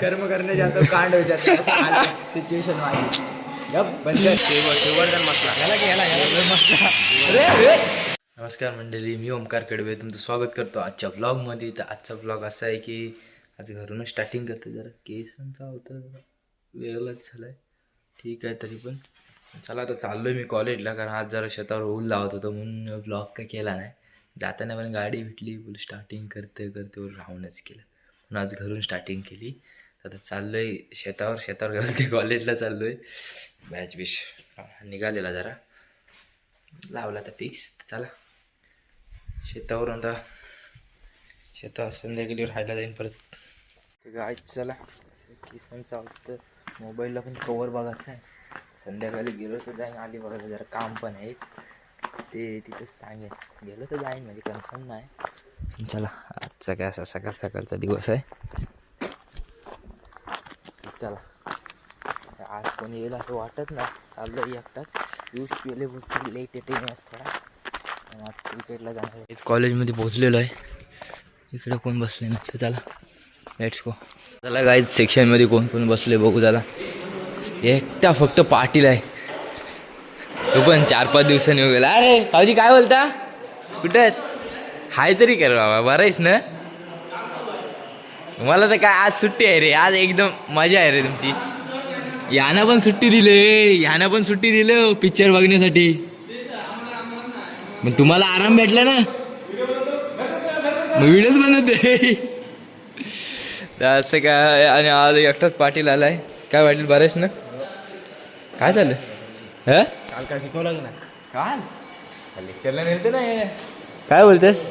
कर्म करणे जातो कांड हो सिच्युएशन माझी नमस्कार मंडळी मी ओमकार कडवे. तुमचं स्वागत करतो आजच्या ब्लॉगमध्ये तर आजचा ब्लॉग असा आहे की आज घरूनच स्टार्टिंग करते जरा. केसांचा होतं वेगळाच झाला आहे ठीक आहे तरी पण. चला आता चाललो आहे मी कॉलेजला कारण आज जरा शेतावर ऊल लावत होतो म्हणून ब्लॉग काय केला नाही. जाताना पण गाडी भेटली. बोल स्टार्टिंग करते करते राहूनच केलं म्हणून आज घरून स्टार्टिंग केली. आता चाललो आहे शेतावर शेतावर ते कॉलेजला चाललो आहे बॅच. बिश निघालेला जरा. लावला तर फिक्स चला. शेतावर आता शेता संध्याकाळी राहायला जाईन परत. ते गाय चला. किसन चालतं मोबाईलला पण कवर बघायचा आहे. संध्याकाळी गेलो तर जाईन. आली बघायला जरा काम पण आहे. ते तिथंच सांगेन. गेलो तर जाईन म्हणजे कन्फर्म नाही. चला. आजचा काय असा सकाळ सकाळचा दिवस आहे. चला. आज कोणी येईल असं वाटत नाही. चाललं एकटाच. यूज केले भरपूर. लेट येते आज थोडा. आणि आज क्रिकेटला जाणार कॉलेजमध्ये पोहोचलेलो आहे. इकडे कोण बसले नाही तर चला. लेट्स गो चला काय सेक्शनमध्ये कोण कोण बसले बघू चला. एकटा फक्त पाटील आहे. तो पण चार पाच दिवसांनी गेला अरे भाऊजी काय बोलता? कुठं आहेत? हाय तरी कर बाबा. बरं आहेस ना? मला तर काय आज सुट्टी आहे रे. आज एकदम मजा आहे रे तुमची. यानं पण सुट्टी दिले. यानं पण सुट्टी दिलं पिक्चर बघण्यासाठी. मग तुम्हाला आराम भेटला ना? मग व्हिडिओच बनवते. असं काय आणि आज एकटाच पाटील आलाय. काय पाटील बरेच ना? काय झालं ह? काल काय शिकवलं ना? काल? लेक्चरला नेलते ना हे. काय बोलतेस?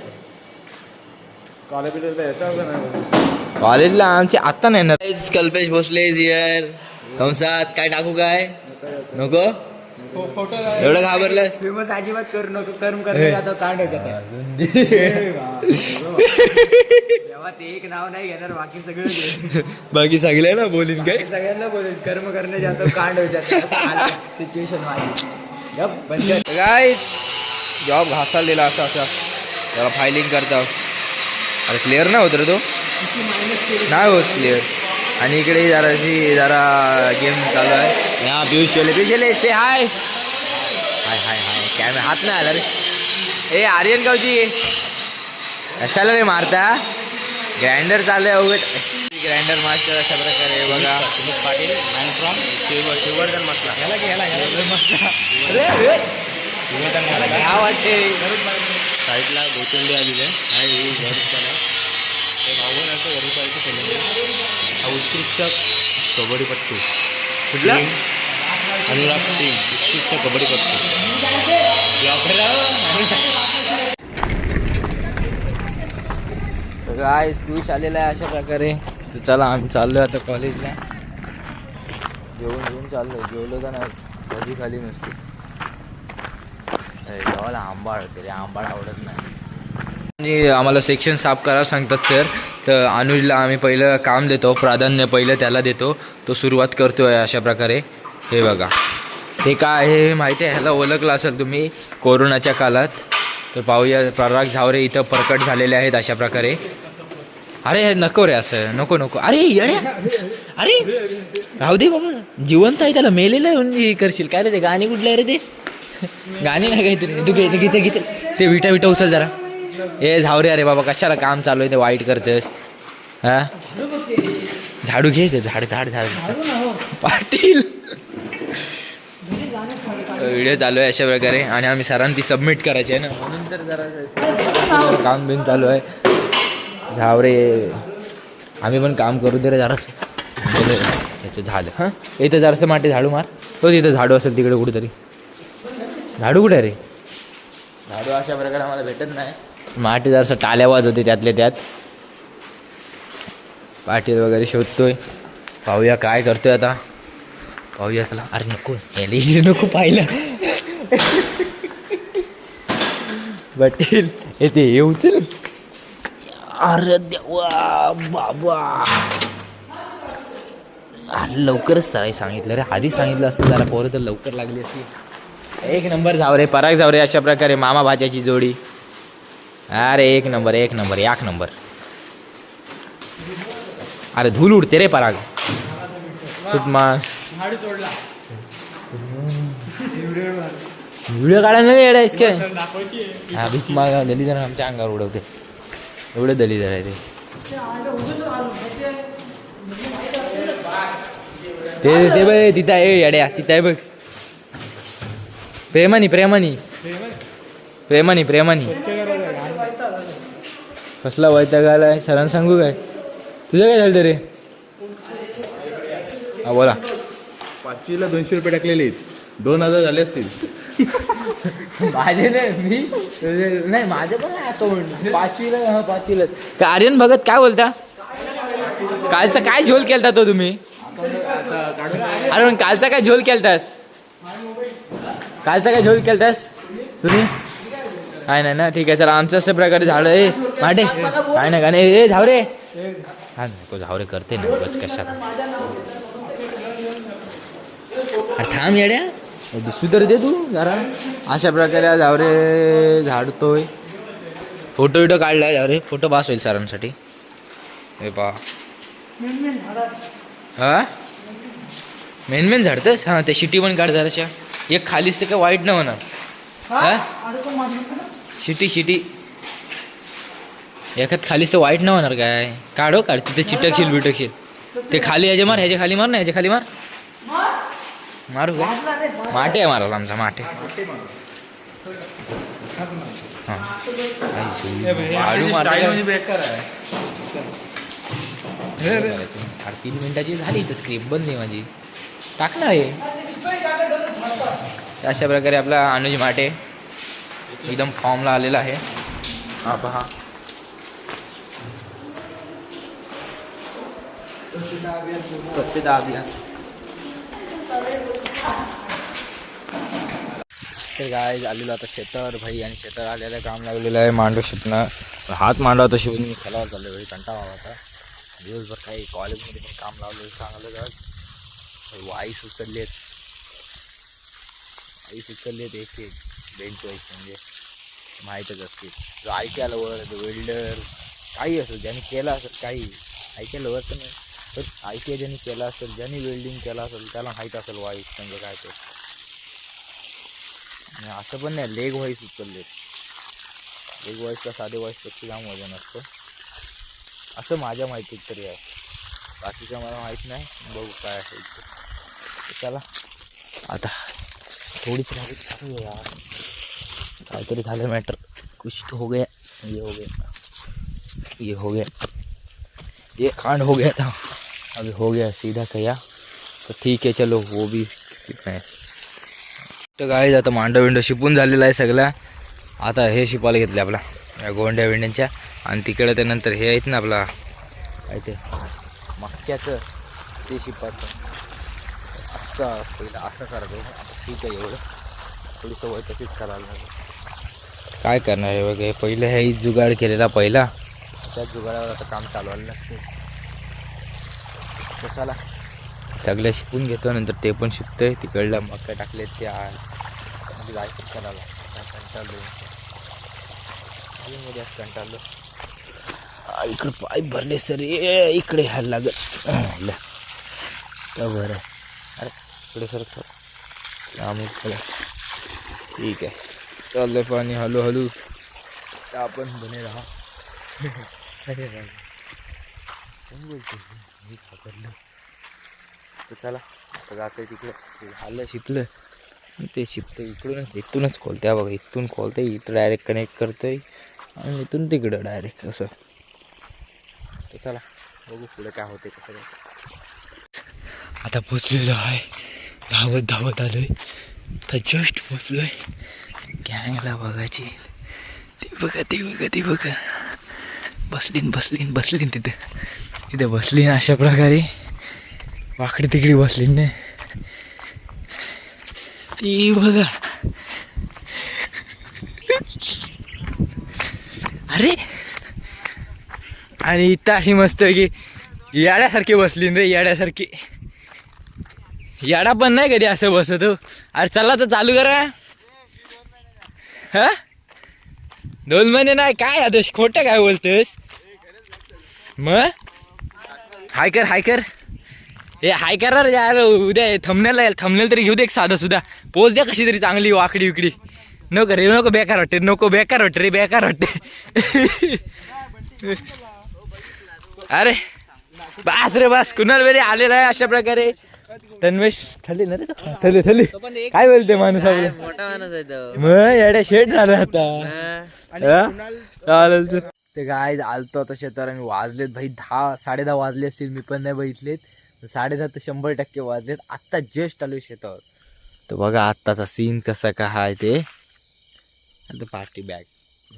कॉलेज येतं ना. कॉलेजला आमचे आत्ता नाही येणार. कल्पेश भोसले यार कंसात काय टाकू काय? नको? एवढं घाबरलंस? फेमस अजिबात करू नको कर्म करणे जातो कांड हो जातो तेव्हा ते एक नाव नाही घेणार बाकी सगळं बाकी सांगले ना बोलीन काय? सगळ्यांना बोलेल कर्म करणे जातो कांड हो जातो सिच्युएशन माझी गप बंद कर. काय जॉब घासाला दिला असं असं. त्याला फायलिंग करता. अरे क्लिअर नाही होत रे तो? नाही होत क्लिअर आणि इकडे जराशी जरा गेम चालू आहे. हा Piyush Chole Piyush Chole say hi hi hi hi camera हात नाही आला रे. ए आर्यन गावची. कशाला रे मारता? ग्राइंडर चालू आहे अवघड ग्राइंडर मास्टर अशा प्रकारे बघा. पाटील मॅन फ्रॉम शिवर्धन मसला याला की याला याला मसला शिवर्धन मला काय वाटते साईडला गोचंडी आलेली आहे आणि ही घर त्याला ते केलेलं हा उत्कृष्ट कबड्डीपट्टू कुठला? अनुराग सिंग उत्कृष्ट कबड्डीपट्टू काय पियुष आलेला आहे अशा प्रकारे. तर चला आम्ही चाललोय आता कॉलेजला जेवण जेवून चाललोय. जेवलो तर नाही भाजी खाली नसते. गावाला आंबाळ होते रे. आंबाळ आवडत नाही. आणि आम्हाला सेक्शन साफ करा सांगतात सर तर अनुजला आम्ही पहिलं काम देतो प्राधान्य पहिलं त्याला देतो. तो सुरुवात करतो आहे अशा प्रकारे. हे बघा. हे काय आहे हे माहिती आहे? ह्याला ओळखलं असेल तुम्ही कोरोनाच्या काळात. तर पाहूया पराग झावरे इथं प्रकट झालेले आहेत अशा प्रकारे. अरे हे नको रे असं. नको नको. अरे येड्या. अरे राहू दे बाबा. जिवंत आहे त्याला. मेलेलं म्हणजे हे करशील. काय रे ते? गाणी कुठलं रे ते? गाणी नाही काहीतरी. तू घे घे. ते विटा विटा उचल जरा. ए झावरे अरे बाबा कशाला काम चालू आहे ते वाईट करतेस? हा? झाडू घे ते झाड झाड झाड. पाटील. व्हिडिओ चालू आहे अशा प्रकारे आणि आम्ही सरांनी ती सबमिट करायची आहे ना. म्हणून तर जरा काम बिन चालू आहे. झावरे आम्ही पण काम करू दे रे जरासं. त्याचं झालं. हां? इथं जरासं माटे झाडू मार. तो तिथं झाडू असेल तिकडे कुठेतरी. झाडू कुठे आहे रे? झाडू अशा प्रकारे आम्हाला भेटत नाही. माटे जरासं टाल्या वाजवते त्यातल्या त्यात. पाटील वगैरे शोधतोय. पाहूया काय करतोय आता. पाहूया त्याला. अरे नको याला नको पाहिलं पाटील येते येऊ चल अरे देवा बाबा. अरे लवकरच सराई सांगितलं रे. आधी सांगितलं असतं जरा पोरं तर लवकर लागली असती एक नंबर जाव रे पराग जाव रे अशा प्रकारे मामा भाज्याची जोडी. अरे एक नंबर एक नंबर एक नंबर. अरे धूल उडते रे पराग. खूप मा व्हिडिओ काढायला नाही येडा इसके. हा भीक मागा दलित आमच्या अंगावर उडवते. एवढे दलित आहे ते. ते ते बघ तिथं आहे येड्या तिथं आहे बघ. प्रेमानी प्रेमानी. प्रेमानी प्रेमानी. कसला वैताग आलाय? सरांना सांगू काय? तुझं काय झालं रे हा बोला. पाचवीला दोनशे रुपये टाकलेले आहेत. दोन हजार झाले असतील. माझे नाही मी नाही माझं पण आहे अकाउंट पाचवीला हा पाचवीला. का आर्यन भगत काय बोलता? कालचा काय झोल केलता तो तुम्ही? अरे कालचा काय झोल केलतास? कालचा काय झोल केलतास तुम्ही? काय नाही ना ठीक आहे चला आमचं असं प्रकारे झालं ए माटे. काय नाही का नाही ए झावरे हा नको करते ना बस कशात अरे थांब येड्या. दिसू तर दे तू जरा. अशा प्रकारे झावरे झाडतोय. फोटो विटो काढलाय झावरे फोटो पास होईल सरांसाठी. हे पा. हा? मेन मेन झाडतस? हां ते शिटी पण काढ जराशा. एक खालीच ते काय वाईट नाही होणार. हा? शिटी शिटी. एखाद खालीच वाईट नाही होणार काय? काढो काढ. तिथे चिटकशील बिटकशील. ते खाली ह्याचे मार ह्याच्या खाली मार ना ह्याच्या खाली मार. मारू का? माटे आहे मारायला आमचा माटे. हां. अरे तीन मिनिटाची झाली तर स्क्रिप्ट बंद आहे माझी. टाकणार आहे. अशा प्रकारे आपला अनुज माटे. एकदम फॉर्मला आलेला आहे. हा पहा. स्वच्छता अभियान. तर काय आलेलो आता शेतर भाई आणि शेतर आलेलं काम लागलेलं आहे. मांडव शिपणं हात मांडव तर शिवून मी खेळावर चाललो भाई. कंटाळा होता दिवसभर काही कॉलेजमध्ये पण काम लावलं चांगलं जात वाईस उचलली आहेत वाईस उचलली आहेत एक एक. बेंच वाईज म्हणजे माहीतच असतील जो आय टी जो वेल्डर काही असेल ज्यांनी केलं असेल काही आय टी वर तर नाही. तर आय टी आय ज्यांनी केलं असेल ज्यांनी वेल्डिंग केलं असेल त्याला माहीत असेल वाईज म्हणजे काय ते. असं पण नाही लेग वाईज उचलले. लेग वाईजचा साधे वाईजपेक्षा जाम वजन असतं असं माझ्या माहितीत तरी आहे. बाकीचं मला माहीत नाही. बघू काय असेल त्याला चला. आता थोडीच राहिली चालू आहे यार. काहीतरी झालं मॅटर कुछ तो हो गया. ये हो गया. ये हो गया. ये कांड हो गया था. अभी हो गया सीधा कया तो ठीक आहे चलो वो भी नाही तर गाडी आता मांडव विंडो शिपून झालेला आहे सगळा. आता हे शिपायला घेतले आपला. या गोंड्या विंड्यांच्या. आणि तिकडे त्यानंतर हे आहेत ना आपला. काय ते? मक्क्याचं ते शिपायचं असं पहिलं असं करतो आता ठीक आहे एवढं थोडी सवय तशीच करायला लागेल काय करणार आहे बघ हे पहिलं हे जुगाड केलेला पहिला. त्याच जुगाडावर आता काम चालवायला लागते चला. सगळ्या शिकून घेतो नंतर ते पण शिकतोय. तिकडलं मका टाकले ते म्हणजे जायचं करायला कंटाळलो मध्ये इकडं पाईप भरले सर ए इकडे ह्याला लागत. बरं. अरे इकडे सर आम्ही ठीक आहे. चाललंय पाणी हळू हळू तर आपण बने राहा. अरे. कोण बोलतो मी घाबरलो. तर चला आता जाते तिकडे. ते झालं शिकलं ते शिकतं इकडूनच इथूनच खोलते बघा इथून खोलते इथं डायरेक्ट कनेक्ट करतोय. आणि इथून तिकडं डायरेक्ट असं. तर चला बघू पुढे काय होते कसं आता पोचलेलो आहे. धावत धावत आलोय. तर जस्ट पोचलोय गँगला बघायची. ती बघा ती बघा ती बघा. बसलीन बसलीन बसलीन तिथं. तिथे बसलीन अशा प्रकारे. वाकडी तिकडी बसलीन ने ती बघा. अरे! आणि इथं अशी मस्त की याड्यासारखी बसलीन रे याड्यासारखी. याडा पण नाही कधी असं बसत हो. अरे चला तर चालू करा. हा? दोन महिने नाही काय आदेश खोटं काय बोलतोस? मग? हाय कर हाय कर. हे हाय करा रे यार उद्या थंबनेल थंबनेल तरी घेऊ दे एक साधं सुद्धा. पोच द्या कशी तरी चांगली वाकडी विकडी. नको रे नको बेकार वाटते नको बेकार वाटते रे बेकार वाटते. अरे बास रे बास कुणाल वेळी आलेला आहे अशा प्रकारे. तन्मेश थल्ली ना रे का? थल्ली थल्ली. काय बोलते माणूस आपलं? मोठा माणूस आहे तो. मग येड्या शेट झालं आता? चालेल चल. ते काय आलतो आता शेतावर आणि वाजलेत भाई दहा साडे दहा वाजले असतील. मी पण नाही बघितलेत. साडे दहा तर शंभर टक्के वाजलेत. आत्ता जस्ट आलो शेतावर. तर बघा आत्ताचा सीन कसा का आहे ते. आता पार्टी बॅग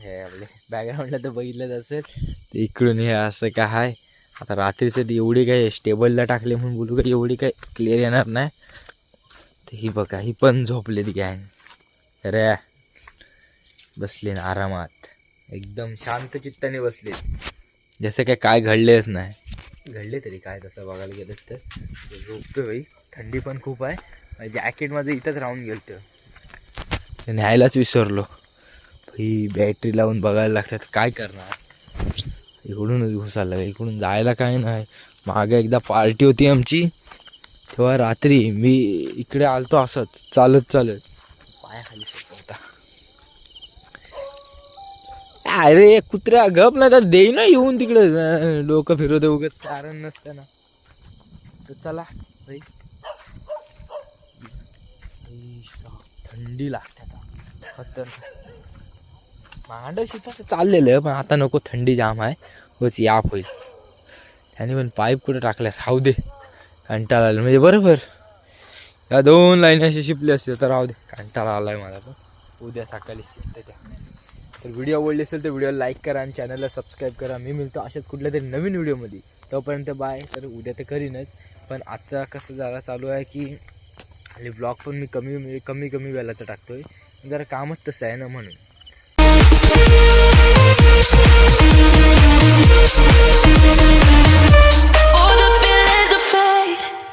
हे आपले बॅकग्राऊंडला तर बघितलंच असेल. तर इकडून हे असं काय आहे? आता रात्रीसाठी एवढी काय स्टेबलला टाकले म्हणून बोलू का एवढी काय क्लिअर येणार नाही. तर ही बघा ही पण झोपलेली गॅन अरे बसले ना आरामात. एकदम शांत चित्ताने बसले. जसं काय काय घडलेच नाही. घडले तरी काय तसं बघायला गेलं तर. झोपतो भाई बाई. थंडी पण खूप आहे. जॅकेट माझं इथंच राहून गेलं ते न्यायलाच विसरलो. ही बॅटरी लावून बघायला लागतात काय करणार? इकडूनच घुसायला लागलं. इकडून जायला काय नाही. मागे एकदा पार्टी होती आमची. तेव्हा रात्री मी इकडे आलतो असंच. चालत चालत. पायाखाली होता. अरे कुत्र्या गप ना तर देई ना येऊन तिकडे. डोकं फिरवते उगत कारण नसतं ना. तर चला थंडी लागते आता. मांड तसं चाललेलं पण आता नको थंडी जाम आहे. उगाच याप होईल. त्याने पण पाईप कुठं टाकल्या राहू दे. कंटाळा आला. म्हणजे बरोबर. या दोन लाईन अशी शिपली असते तर राहू दे. कंटाळा आला आहे मला पण. उद्या सकाळी शिकते त्या. तर व्हिडिओ आवडली असेल तर व्हिडिओ लाईक करा आणि चॅनलला सबस्क्राईब करा. मी मिळतो अशाच कुठल्या तरी नवीन व्हिडिओमध्ये. तोपर्यंत बाय. तर उद्या तर करीनच. पण आजचा कसं जरा चालू आहे की आणि ब्लॉग पण मी कमी कमी कमी वेळाचा आहे जरा कामच तसं आहे ना म्हणून. Thank you.